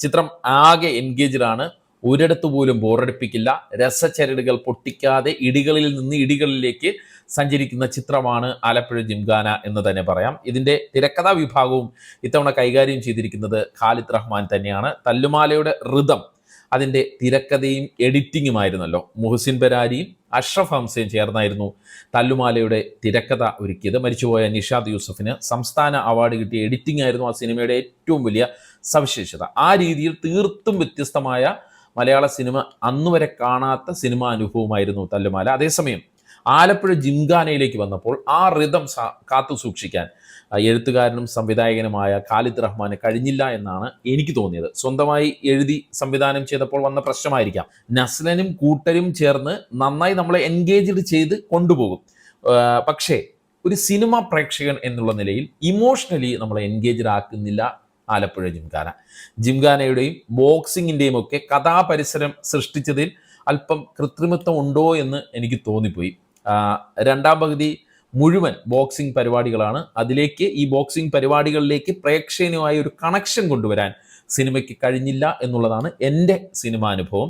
ചിത്രം ആകെ എൻഗേജ്ഡ് ആണ്. ഒരിടത്ത് പോലും ബോറടിപ്പിക്കില്ല. രസചരടുകൾ പൊട്ടിക്കാതെ ഇടികളിൽ നിന്ന് ഇടികളിലേക്ക് സഞ്ചരിക്കുന്ന ചിത്രമാണ് ആലപ്പുഴ ജിംഗാന എന്ന് തന്നെ പറയാം. ഇതിന്റെ തിരക്കഥാ വിഭാഗവും ഇത്തവണ കൈകാര്യം ചെയ്തിരിക്കുന്നത് ഖാലിദ് റഹ്മാൻ തന്നെയാണ്. തല്ലുമാലയുടെ ഋതം അതിന്റെ തിരക്കഥയും എഡിറ്റിങ്ങുമായിരുന്നല്ലോ മുഹസിൻ ബരാരിയും അഷ്റഫ് ഹംസയും ചേർന്നായിരുന്നു തല്ലുമാലയുടെ തിരക്കഥ ഒരുക്കിയത്. മരിച്ചുപോയ നിഷാദ് യൂസഫിന് സംസ്ഥാന അവാർഡ് കിട്ടിയ എഡിറ്റിംഗ് ആയിരുന്നു ആ സിനിമയുടെ ഏറ്റവും വലിയ സവിശേഷത. ആ രീതിയിൽ തീർത്തും വ്യത്യസ്തമായ മലയാള സിനിമ അന്നുവരെ കാണാത്ത സിനിമാ അനുഭവമായിരുന്നു തല്ലുമാല. അതേസമയം ആലപ്പുഴ ജിംഖാനയിലേക്ക് വന്നപ്പോൾ ആ റിതം കാത്തു സൂക്ഷിക്കാൻ എഴുത്തുകാരനും സംവിധായകനുമായ ഖാലിദ് റഹ്മാന് കഴിഞ്ഞില്ല എന്നാണ് എനിക്ക് തോന്നിയത്. സ്വന്തമായി എഴുതി സംവിധാനം ചെയ്തപ്പോൾ വന്ന പ്രശ്നമായിരിക്കാം. നസ്ലനും കൂട്ടരും ചേർന്ന് നന്നായി നമ്മളെ എൻഗേജ്ഡ് ചെയ്ത് കൊണ്ടുപോകും. പക്ഷേ ഒരു സിനിമ പ്രേക്ഷകൻ എന്നുള്ള നിലയിൽ ഇമോഷണലി നമ്മളെ എൻഗേജ്ഡ് ആക്കുന്നില്ല ആലപ്പുഴ ജിംഖാന. ജിംഖാനയുടെയും ബോക്സിങ്ങിന്റെയും ഒക്കെ കഥാപരിസരം സൃഷ്ടിച്ചതിൽ അല്പം കൃത്രിമത്വം ഉണ്ടോ എന്ന് എനിക്ക് തോന്നിപ്പോയി. രണ്ടാം പകുതി മുഴുവൻ ബോക്സിംഗ് പരിപാടികളാണ്. അതിലേക്ക് ഈ ബോക്സിംഗ് പരിപാടികളിലേക്ക് പ്രേക്ഷകനുമായി ഒരു കണക്ഷൻ കൊണ്ടുവരാൻ സിനിമയ്ക്ക് കഴിഞ്ഞില്ല എന്നുള്ളതാണ് എന്റെ സിനിമാനുഭവം